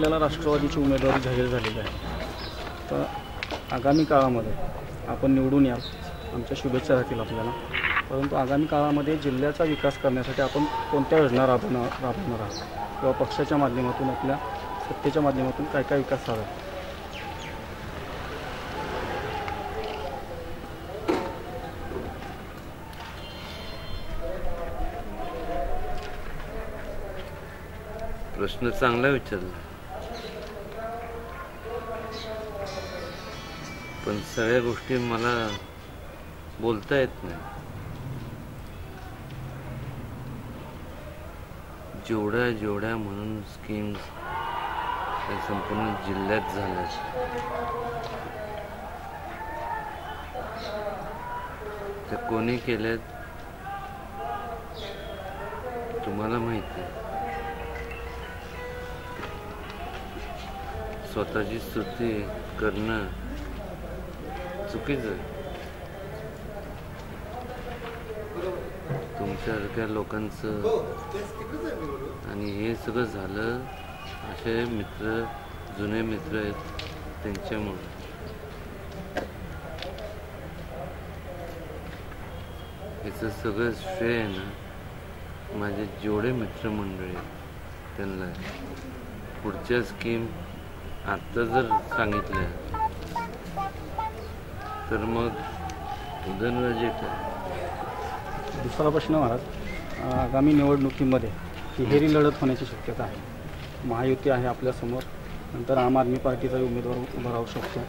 आपल्याला राष्ट्रवादीची उमेदवारी जाहीर झालेली आहे. तर आगामी काळामध्ये आपण निवडून याल आमच्या शुभेच्छा राहतील आपल्याला. परंतु आगामी काळामध्ये जिल्ह्याचा विकास करण्यासाठी आपण कोणत्या योजना राबवणार राबवणार आहात? किंवा पक्षाच्या माध्यमातून आपल्या सत्तेच्या माध्यमातून काय काय विकास झाला? प्रश्न चांगला विचारला. पण सगळ्या गोष्टी मला बोलता येत नाही. जेवढ्या जेवढ्या म्हणून स्कीम्स संपूर्ण जिल्ह्यात झाल्या त्या कोणी केल्यात तुम्हाला माहिती आहे. स्वतःची स्तुती करणं चुकीचं तुमच्यासारख्या लोकांचं आणि हे सगळं झालं असे मित्र जुने मित्र आहेत त्यांच्यामुळे. याचं सगळं श्रेय आहे ना माझे जेवढे मित्रमंडळी त्यांना पुढच्या स्कीम आत्ता जर सांगितल्या तर मग उदयनराजे दुसरा प्रश्न महाराज आगामी निवडणुकीमध्ये तिहेरी लढत होण्याची शक्यता आहे. महायुती आहे आपल्यासमोर नंतर आम आदमी पार्टीचा उमेदवार उभा राहू शकतो.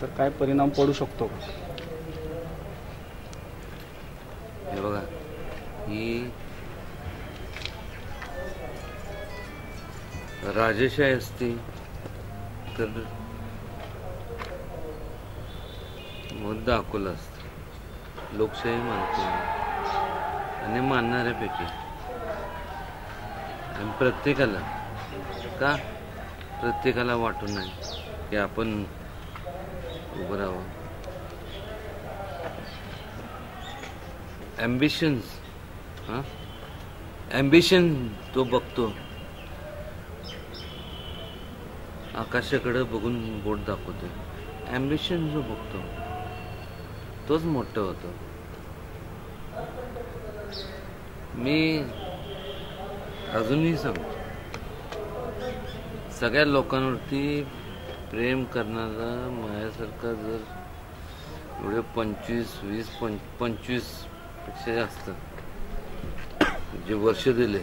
तर काय परिणाम पडू शकतो का? हे बघा ही राजेशाही असती तर मग दाखवलं असतं. लोकशाही मानतो आणि मानणाऱ्यापैकी. आणि प्रत्येकाला का? प्रत्येकाला वाटून नाही की आपण उभं राहावं. ॲम्बिशन्स हां? ॲम्बिशन तो बघतो. आकाशाकडे बघून बोट दाखवतो ॲम्बिशन जो बघतो तोच मोठं होतो. मी अजूनही सांगतो सगळ्या लोकांवरती प्रेम करणारा माझ्यासारखा जर एवढे पंचवीस वीस पंच पंचवीसपेक्षा जास्त जे वर्ष दिले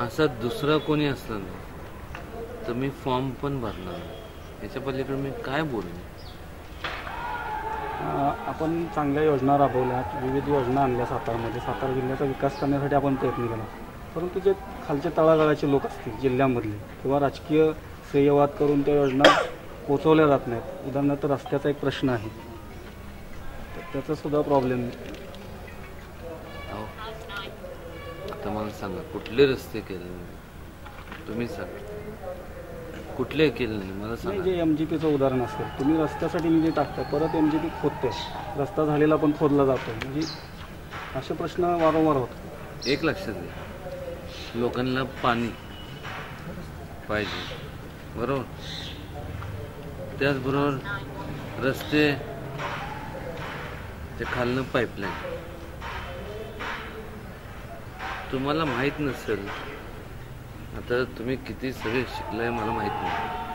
असा दुसरा कोणी असला नाही. तर मी फॉर्म पण भरणार. याच्या पलीकडे मी काय बोलू? आपण चांगल्या योजना राबवल्यात विविध योजना आणल्या सातारमध्ये. सातारा जिल्ह्याचा विकास करण्यासाठी आपण प्रयत्न केला. परंतु जे खालचे तळागाळाचे लोक असतील जिल्ह्यामधले किंवा राजकीय श्रेयवाद करून त्या योजना पोचवल्या जात नाहीत उदाहरणार्थ रस्त्याचा एक प्रश्न आहे. त्याचा सुद्धा प्रॉब्लेम आता मला सांगा कुठले रस्ते केले? तुम्ही सांगा. कुठले केले नाही मला सांगा. जे एम जी पीचं उदाहरण असेल तुम्ही रस्त्यासाठी निधी टाकताय परत एम जी पी खोदते रस्ता झालेला पण खोदला जातो म्हणजे असे प्रश्न वारंवार होतात. एक लक्षात घ्या. लोकांना पाणी पाहिजे. बरोबर? त्याचबरोबर रस्ते ते खालनं पाईपलाईन तुम्हाला माहीत नसेल आता तुम्ही किती सगळे शिकलाय मला माहीत नाही.